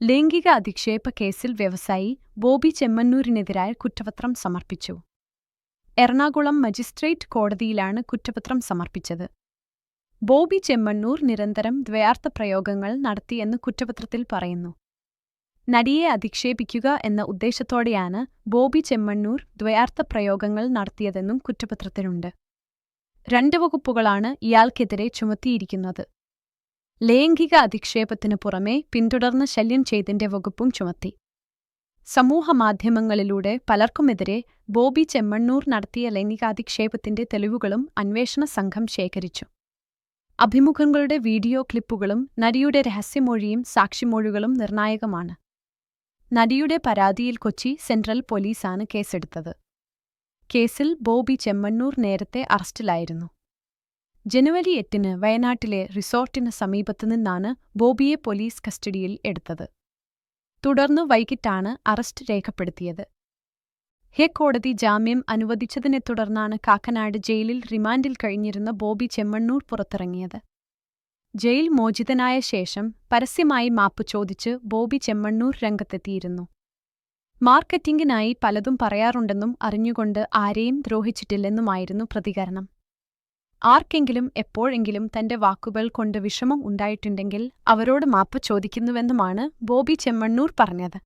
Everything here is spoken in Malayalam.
ലൈംഗിക അധിക്ഷേപ കേസിൽ വ്യവസായി ബോബി ചെമ്മന്നൂരിനെതിരായ കുറ്റപത്രം സമർപ്പിച്ചു. എറണാകുളം മജിസ്ട്രേറ്റ് കോടതിയിലാണ് കുറ്റപത്രം സമർപ്പിച്ചത്. ബോബി ചെമ്മണ്ണൂർ നിരന്തരം ദ്വയാർത്ഥ പ്രയോഗങ്ങൾ നടത്തിയെന്ന് കുറ്റപത്രത്തിൽ പറയുന്നു. നടിയെ അധിക്ഷേപിക്കുക എന്ന ഉദ്ദേശത്തോടെയാണ് ബോബി ചെമ്മണ്ണൂർ ദ്വയാർത്ഥ പ്രയോഗങ്ങൾ നടത്തിയതെന്നും കുറ്റപത്രത്തിലുണ്ട്. രണ്ട് വകുപ്പുകളാണ് ഇയാൾക്കെതിരെ ചുമത്തിയിരിക്കുന്നത്. ലൈംഗിക അധിക്ഷേപത്തിനു പുറമെ പിന്തുടർന്ന് ശല്യം ചെയ്തിന്റെ വകുപ്പും ചുമത്തി. സമൂഹമാധ്യമങ്ങളിലൂടെ പലർക്കുമെതിരെ ബോബി ചെമ്മണ്ണൂർ നടത്തിയ ലൈംഗികാധിക്ഷേപത്തിന്റെ തെളിവുകളും അന്വേഷണ സംഘം ശേഖരിച്ചു. അഭിമുഖങ്ങളുടെ വീഡിയോ ക്ലിപ്പുകളും നടിയുടെ രഹസ്യമൊഴിയും സാക്ഷിമൊഴികളും നിർണായകമാണ്. നടിയുടെ പരാതിയിൽ കൊച്ചി സെൻട്രൽ പോലീസാണ് കേസെടുത്തത്. കേസിൽ ബോബി ചെമ്മണ്ണൂർ നേരത്തെ അറസ്റ്റിലായിരുന്നു. ജനുവരി എട്ടിന് വയനാട്ടിലെ റിസോർട്ടിന് സമീപത്തു നിന്നാണ് ബോബിയെ പോലീസ് കസ്റ്റഡിയിൽ എടുത്തത്. തുടർന്ന് വൈകിട്ടാണ് അറസ്റ്റ് രേഖപ്പെടുത്തിയത്. ഹൈക്കോടതി ജാമ്യം അനുവദിച്ചതിനെ തുടർന്നാണ് കാക്കനാട് ജയിലിൽ റിമാൻഡിൽ കഴിഞ്ഞിരുന്ന ബോബി ചെമ്മണ്ണൂർ പുറത്തിറങ്ങിയത്. ജയിൽ മോചിതനായ ശേഷം പരസ്യമായി മാപ്പ് ചോദിച്ച് ബോബി ചെമ്മണ്ണൂർ രംഗത്തെത്തിയിരുന്നു. മാർക്കറ്റിംഗിനായി പലതും പറയാറുണ്ടെന്നും അറിഞ്ഞുകൊണ്ട് ആരെയും ദ്രോഹിച്ചിട്ടില്ലെന്നുമായിരുന്നു പ്രതികരണം. ആർക്കെങ്കിലും എപ്പോഴെങ്കിലും തന്റെ വാക്കുകൾ കൊണ്ട് വിഷമം ഉണ്ടായിട്ടുണ്ടെങ്കിൽ അവരോട് മാപ്പ് ചോദിക്കുന്നുവെന്നുമാണ് ബോബി ചെമ്മണ്ണൂർ പറഞ്ഞത്